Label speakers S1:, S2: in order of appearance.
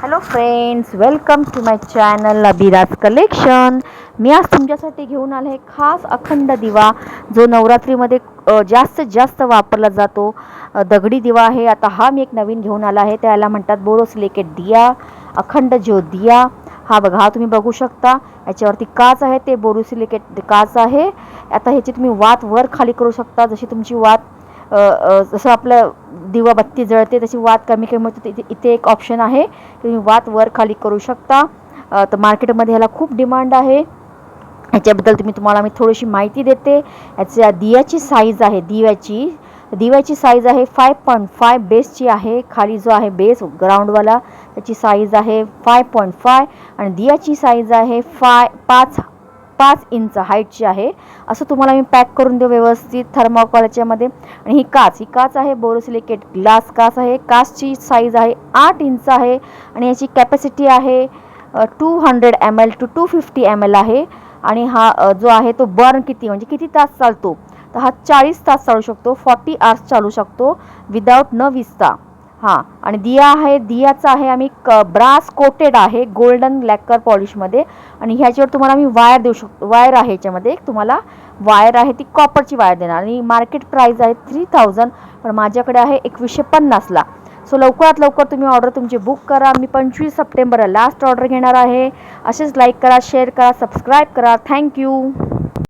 S1: Hello friends welcome to my channel Abhiraj collection मी आज तुमच्यासाठी घेऊन आले आहे खास अखंड दिवा जो नवरात्रीमध्ये जास्त जास्तीत जास्त वापरला जातो. दगडी दिवा आहे. आता हा मी एक नवीन घेऊन आला आहे. त्याला म्हणतात बोरोसिलिकेट दिया अखंड ज्योत दिया हा बघा हा तुम्ही बघू शकता. याच्यावरती काच आहे ते बोरोसिलिकेट काच आहे. आता ह्याची तुम्ही वात वर खाली करू शकता. जशी तुमची वात जसं आपलं दिवा बत्ती जळते तशी वात कमी कमी होते इथे इथे एक ऑप्शन आहे. तुम्ही वात वर खाली करू शकता. तर मार्केटमध्ये ह्याला खूप डिमांड आहे. याच्याबद्दल तुम्ही तुम्हाला मी थोडीशी माहिती देते. याच्या दियाची साईज आहे. दिव्याची दिव्याची साईज आहे फाय पॉईंट फाय बेसची आहे. खाली जो आहे बेस ग्राउंडवाला त्याची साईज आहे फाय पॉईंट फाय आणि दियाची साईज आहे फाय पाच पाच इंच हाईटची आहे. असं तुम्हाला मी पॅक करून देऊ व्यवस्थित थर्माकॉलच्यामध्ये आणि ही काच ही काच आहे बोरोसिलिकेट ग्लास काच आहे. काचची साईज आहे आठ इंच आहे. आणि याची कॅपॅसिटी आहे two hundred M L to two fifty M L आहे. आणि हा जो आहे तो बर्न किती म्हणजे किती तास चालतो? तर हा चाळीस तास चालू शकतो फॉर्टी आर्स चालू शकतो विदाऊट न विसता. हां आणि दिया आहे दियाचा आहे आम्ही क ब्रास कोटेड आहे गोल्डन लॅकर पॉलिशमध्ये आणि ह्याच्यावर तुम्हाला मी वायर देऊ शकतो वायर आहे ह्याच्यामध्ये. एक तुम्हाला वायर आहे ती कॉपरची वायर देणार. आणि मार्केट प्राईज आहे थ्री थाउजंड पण माझ्याकडे आहे एकवीसशे पन्नासला सो लवकरात लवकर तुम्ही ऑर्डर तुमची बुक करा. मी पंचवीस सप्टेंबरला लास्ट ऑर्डर घेणार आहे. असेच लाईक करा शेअर करा सबस्क्राईब करा. थँक्यू